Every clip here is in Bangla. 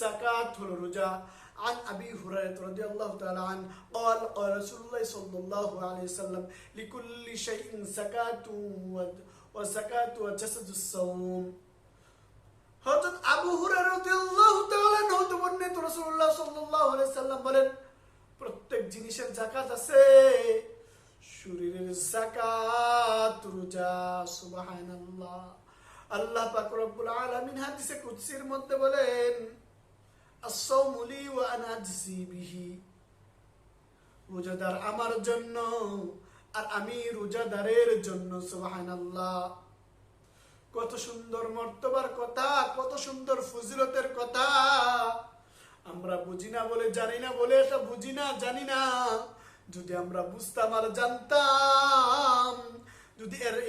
জাকাত হলো রোজা عن أبي هريرة رضي الله تعالى عنه قال قال رسول الله صلى الله عليه وسلم لكل شيء زكاة وزكاة وجسد الصوم হযরত আবু হুরায়রা রাদিয়াল্লাহু তাআলা হতে বর্ণিত রাসূলুল্লাহ সাল্লাল্লাহু আলাইহি সাল্লাম বলেন প্রত্যেক জিনিসের যাকাত আছে শরীরের যাকাত রোজা সুবহানাল্লাহ আল্লাহ পাক আলামিন হাদিসে কুদসির মধ্যে বলেন বিহি। রোজাদার আমার জন্য আর আমি রোজাদারের জন্য কত সুন্দর মর্তবার কথা, কত সুন্দর ফজিলতের কথা। আমরা বুঝি না বলে জানি না বলে এটা বুঝি না, জানি না। যদি আমরা বুঝতাম আর জানতাম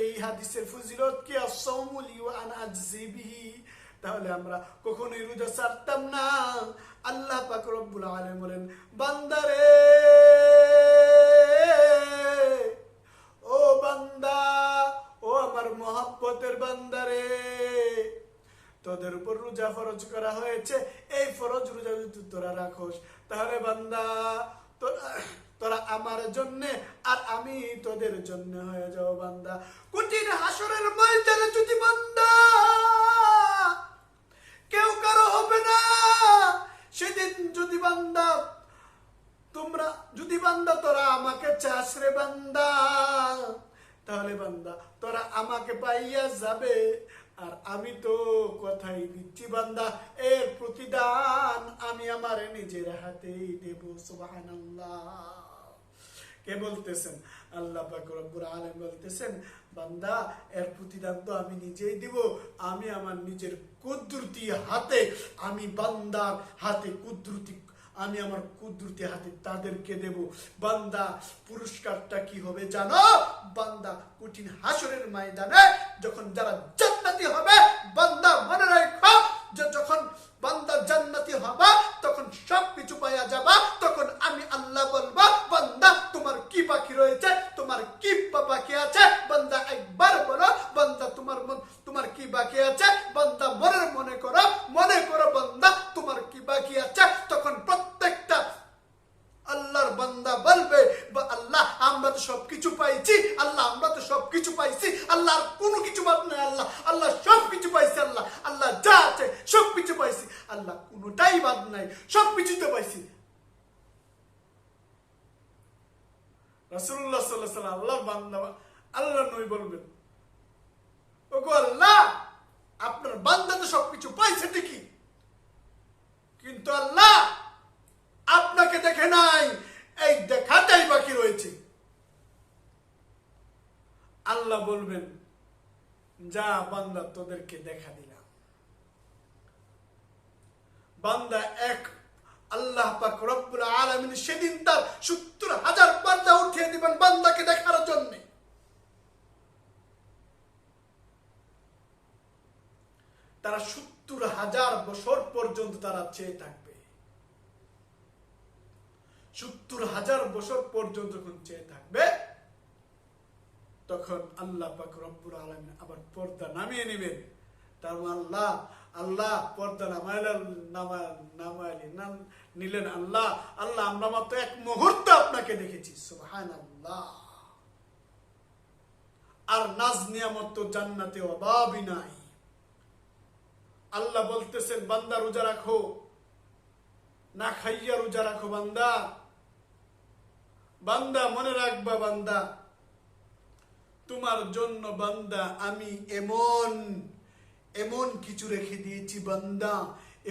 এই হাদিসের ফজিলত কি আসামুলি ও আনাজিবিহি তাহলে আমরা কখনোই রোজা ছাড়তাম না। আল্লাহ পাক রব্বুল আলামিন বলেন, বান্দারে! ও বান্দা, ও আমার মহাব্বতের বান্দারে! তোদের উপর রোজা ফরজ করা হয়েছে। এই ফরজ রোজা যদি তোরা রাখোস, তাহলে বান্দা, তোরা তোরা আমার জন্য আর আমি তোদের জন্য হয়ে যাও বান্দা। কঠিন হাসরের ময়দানে যদি বান্দা, কেউ কারও হবে না। সেদিন যদি বান্দা, তোমরা যদি বান্দা, তোরা আমাকে চাস রে বান্দা। তাহলে বান্দা, তোরা আমাকে পাইয়া যাবে। আর আমি তো কথাই দিচ্ছি বান্দা, এর প্রতিদান আমি আমার নিজের হাতেই দেব, সুবহানাল্লাহ। কে বলতেছেন? আল্লাহ পাক রব্বুল আলামিন বলতেছেন, বান্দা, এর প্রতিদান তো আমি নিজেই দিব, আমি আমার নিজের কুদরতি হাতে, আমি বান্দার হাতে কুদরতি, আমি আমার কুদরতি হাতে তাদেরকে দেব। বান্দা, পুরস্কারটা কি হবে জানো? বান্দা কঠিন হাসরের ময়দানে যখন যারা জান্নাতি হবে, বান্দা মনে রাখো যে যখন বান্দা জান্নাতি হবে, তখন সব কিছু পাইয়া যাবা তখন আমি আল্লাহ বলব বান্দা তোমার কি বাকি রয়েছে তোমার কি পা- বাকি আছে বান্দা একবার বলো বান্দা তোমার মন- তোমার কি বাকি আছে বান্দা মনের মনে করো মনে করো বান্দা, তোমার কি বাকি আছে? তখন প্রত্যেকটা আল্লাহর বান্দা বলবে, বা আল্লাহ, আমরা তো সবকিছু পাইছি, আল্লাহ, আমরা তো সবকিছু পাইছি, আল্লাহ, আর কোনো কিছু বাদ নাই, আল্লাহ আল্লাহ, সবকিছু পাইছি, আল্লাহ আল্লাহ, যা আছে সবকিছু পাইছি, আল্লাহ, কোনোটাই বাদ নাই, সবকিছু তো পাইছি। রাসূলুল্লাহ সাল্লাল্লাহু আলাইহি সাল্লাম আল্লাহর বান্দা আল্লাহ নবী বলবেন, ওগো আল্লাহ বান্দা সবকিছু পাইছে ঠিকই। কিন্তু আল্লাহ আপনাকে দেখে নাই, এই দেখাটাই বাকি রয়েছে। আল্লাহ বলবেন, যা বান্দা তোদেরকে দেখা দিলাম। বান্দা এক, আল্লাহ পাক রব্বুল আলামিন সেদিন তার সত্তর হাজার তারা সত্তর হাজার বছর পর্যন্ত তারা চেয়ে থাকবে। সত্তর হাজার বছর পর্যন্ত যখন চেয়ে থাকবে, তখন আল্লাহ পাক রব্বুল আলমিন আবার পর্দা নামিয়ে নেবেন। তার মানে আল্লাহ আল্লাহ পর্দা নামাইলেন নামা- নামাইলি নাম নিলেন আল্লাহ আল্লাহ আমরা মাত্র এক মুহূর্ত আপনাকে দেখেছি। সুবহান আল্লাহ আর নাজ নিয়ামত তো জান্নাতে অভাবই নাই। আল্লাহ বলতেছেন, বান্দা রোজা রাখো, না খাইয়া রোজা রাখো বান্দা। বান্দা, মনে রাখবা বান্দা, তোমার জন্য বান্দা আমি এমন এমন কিছু রেখে দিয়েছি বান্দা,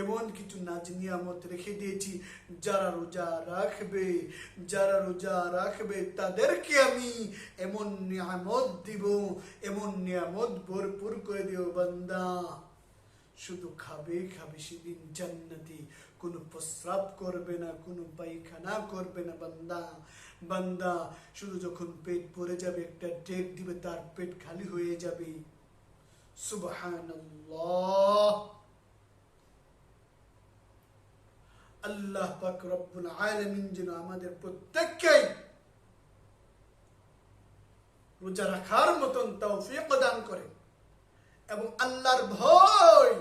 এমন কিছু নাজ নিয়ামত রেখে দিয়েছি, যারা রোজা রাখবে, যারা রোজা রাখবে তাদেরকে আমি এমন নিয়ামত দিব, এমন নিয়ামত ভরপুর করে দেব বান্দা। শুধু খাবে খাবে সেদিন জান্নাতি। কোনো প্রস্রাব করবে না, কোনো পায়খানা করবে না বান্দা। বান্দা, শুধু যখন পেট ভরে যাবে, একটা ডেক দিবে, তার পেট খালি হয়ে যাবে। আল্লাহ পাক রব্বুল যেন আমাদের প্রত্যেককে রোজা রাখার মতন এবং আল্লাহর ভয়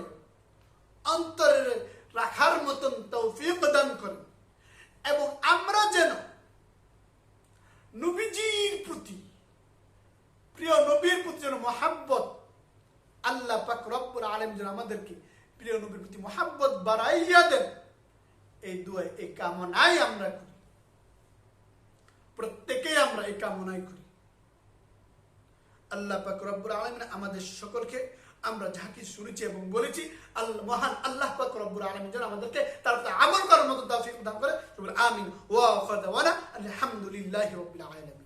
অন্তরে রাখার মতন তৌফিক দান করেন এবং আমরা যেন নবীজির প্রতি, প্রিয় নবীর প্রতি যেন মহাব্বত, আল্লাহ পাক রব্বুল আলম যেন আমাদেরকে প্রিয় নবীর প্রতি মহাব্বত বাড়াইয়া দেন, এই দুয়াই এই কামনাই আমরা করি। প্রত্যেকেই আমরা এই কামনাই করি। আল্লাহ পাক রব্বুল আলমিন আমাদের সকলকে আমরা যা কিছু শুনেছি এবং বলেছি, আল্লাহ মহান আল্লাহ পাক রব্বুল আলমিন যেন আমাদেরকে তার আমল করার মতো দান করে। আমিন। ওয়া আলহামদুলিল্লাহি আলামিন।